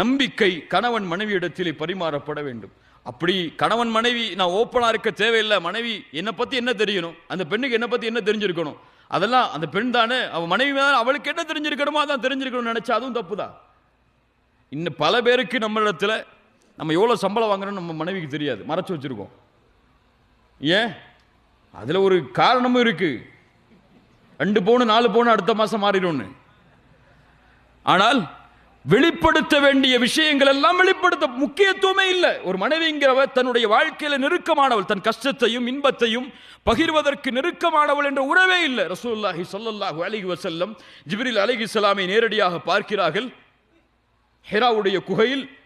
நம்பிக்கை கணவன் மனைவியிடத்திலே பரிமாறப்பட வேண்டும். அப்படி கணவன் மனைவி நான் ஓப்பனாக இருக்க தேவையில்லை மனைவி என்னை பற்றி என்ன தெரியணும்? அந்த பெண்ணுக்கு என்னை பற்றி என்ன தெரிஞ்சிருக்கணும்? அதெல்லாம் அந்த பெண் தானே அவன் மனைவி மேலே அவளுக்கு என்ன தெரிஞ்சிருக்கணுமோ அதான் தெரிஞ்சிருக்கணும்னு நினச்சா அதுவும் தப்பு தான் இன்னும் பல பேருக்கு நம்மளிடத்துல நம்ம எவ்வளோ சம்பளம் வாங்குறோம்னு நம்ம மனைவிக்கு தெரியாது. மறைச்சி வச்சிருக்கோம். ஏன்? அதில் ஒரு காரணமும் இருக்குது ரெண்டு பவுனு நாலு பவுனு அடுத்த மாதம் மாறிடும்னு. ஆனால் வெளிப்படுத்த வேண்டிய விஷயங்கள் எல்லாம் வெளிப்படுத்த முக்கியத்துவமே இல்லை. ஒரு மனைவிங்கிறவ தன்னுடைய வாழ்க்கையில நெருக்கமானவள் தன் கஷ்டத்தையும் இன்பத்தையும் பகிர்வதற்கு நெருக்கமானவள் என்ற உறவே இல்லை. ரசூல்லாஹி சொல்லல்லாஹு அலிஹி வசல்லம் ஜிப்ரில் அலிஹி இஸ்லாமை நேரடியாக பார்க்கிறார்கள். ஹெராவுடைய குகையில்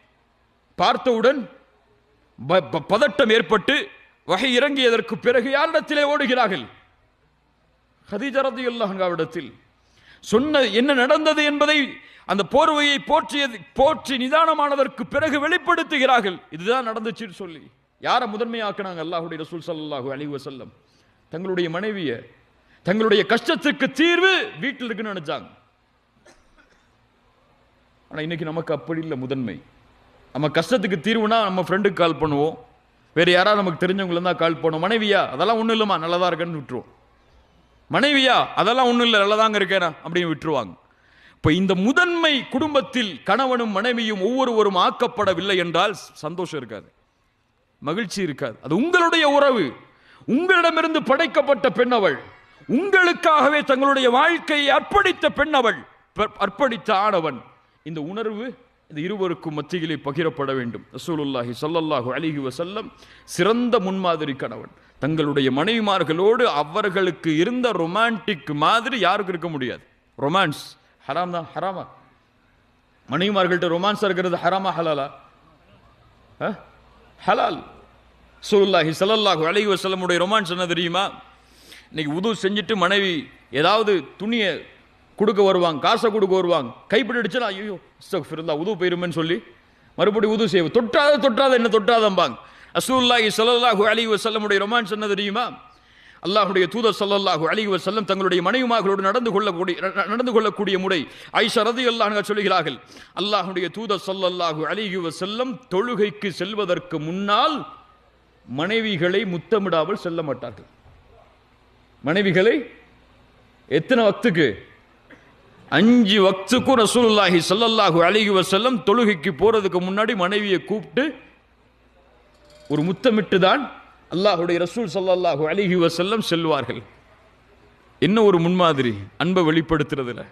பார்த்தவுடன் ப- ப- பதட்டம் ஏற்பட்டு வகை இறங்கியதற்கு பிறகு யாரிடத்திலே ஓடுகிறார்கள்? ஹதீஜா ரலியல்லாஹு சொன்ன என்ன நடந்தது என்பதை அந்த போர்வையை போற்றியது போற்றி நிதானமானதற்கு பிறகு வெளிப்படுத்துகிறார்கள். இதுதான் நடந்துச்சுன்னு சொல்லி. யாரை முதன்மையாக்குனாங்க? அல்லாஹுடைய ரசூல் சல்லாஹூ அலி வசல்லம் தங்களுடைய மனைவியை தங்களுடைய கஷ்டத்துக்கு தீர்வு வீட்டில் இருக்குன்னு நினைச்சாங்க. ஆனால் இன்னைக்கு நமக்கு அப்படி இல்லை முதன்மை. நம்ம கஷ்டத்துக்கு தீர்வுனா நம்ம ஃப்ரெண்டுக்கு கால் பண்ணுவோம். வேறு யாராவது நமக்கு தெரிஞ்சவங்களும் தான் கால் பண்ணுவோம். மனைவியா? அதெல்லாம் ஒன்றும் இல்லைம்மா. நல்லதா இருக்குன்னு விட்டுருவோம். மனைவியா அதெல்லாம் ஒன்றும் இல்லை நல்லதாங்க இருக்கேனா? அப்படின்னு விட்டுருவாங்க. இப்போ இந்த முதன்மை குடும்பத்தில் கணவனும் மனைவியும் ஒவ்வொருவரும் ஆக்கப்படவில்லை என்றால் சந்தோஷம் இருக்காது. மகிழ்ச்சி இருக்காது. அது உங்களுடைய உறவு. உங்களிடமிருந்து படைக்கப்பட்ட பெண் அவள் உங்களுக்காகவே தங்களுடைய வாழ்க்கையை அர்ப்பணித்த பெண் அவள் அர்ப்பணித்த ஆடவன். இந்த உணர்வு இந்த இருவருக்கும் மத்தியிலே பகிரப்பட வேண்டும். ரசூலுல்லாஹி சல்லல்லாஹு அலிஹி வசல்லம் சிறந்த முன்மாதிரி கணவன். தங்களுடைய மனைவிமார்களோடு அவர்களுக்கு இருந்த ரொமான்டிக் மாதிரி யாருக்கும் இருக்க முடியாது. ரொமான்ஸ் ஹராம் தான் ஹராமா மனைவிமார்கள்ட்ட ரொமான்ஸாக இருக்கிறது ஹராமா ஹலாலா ஹலால் சுல்லாஹி சலல்லாஹு அலைஹி வசலமுடைய ரொமான்ஸ் என்ன தெரியுமா? இன்னைக்கு உது செஞ்சுட்டு மனைவி ஏதாவது துணியை கொடுக்க வருவாங்க காசை கொடுக்க வருவாங்க கைப்பிடி அடிச்சா ஐயோ ஃபிருந்தா உது போயிருமேன்னு சொல்லி மறுபடியும் உது செய்வோம் தொட்டாத தொட்டாத என்ன தொட்டாதம்பாங்க? அசூல்லாஹி ஸல்லல்லாஹு அலி வசல்லமுடைய ரொமான்ஸ் என்ன தெரியுமா? அல்லாஹுடைய தூதர் ஸல்லல்லாஹு அலி வசல்லம் தங்களுடைய மனைவிமார்களோடு நடந்து கொள்ளக்கூடிய நடந்து கொள்ளக்கூடிய முறை ஐஷா ரதி அல்லாஹ் சொல்கிறார்கள் அல்லாஹுடைய தூதர் ஸல்லல்லாஹு அலைஹி வசல்லம் தொழுகைக்கு செல்வதற்கு முன்னால் மனைவிகளை முத்தமிடாமல் செல்ல மாட்டார்கள். மனைவிகளை எத்தனை வக்துக்கு அஞ்சு வக்துக்கும் ரசூலுல்லாஹி ஸல்லல்லாஹு அலிஹி வசல்லம் தொழுகைக்கு போறதுக்கு முன்னாடி மனைவியை கூப்பிட்டு ஒரு முத்தமிட்டு தான் அல்லாஹ்வுடைய ரசூல் சல்லாஹூ அலிஹி வசல்லம் செல்வார்கள். என்ன ஒரு முன்மாதிரி அன்பை வெளிப்படுத்துறதுல?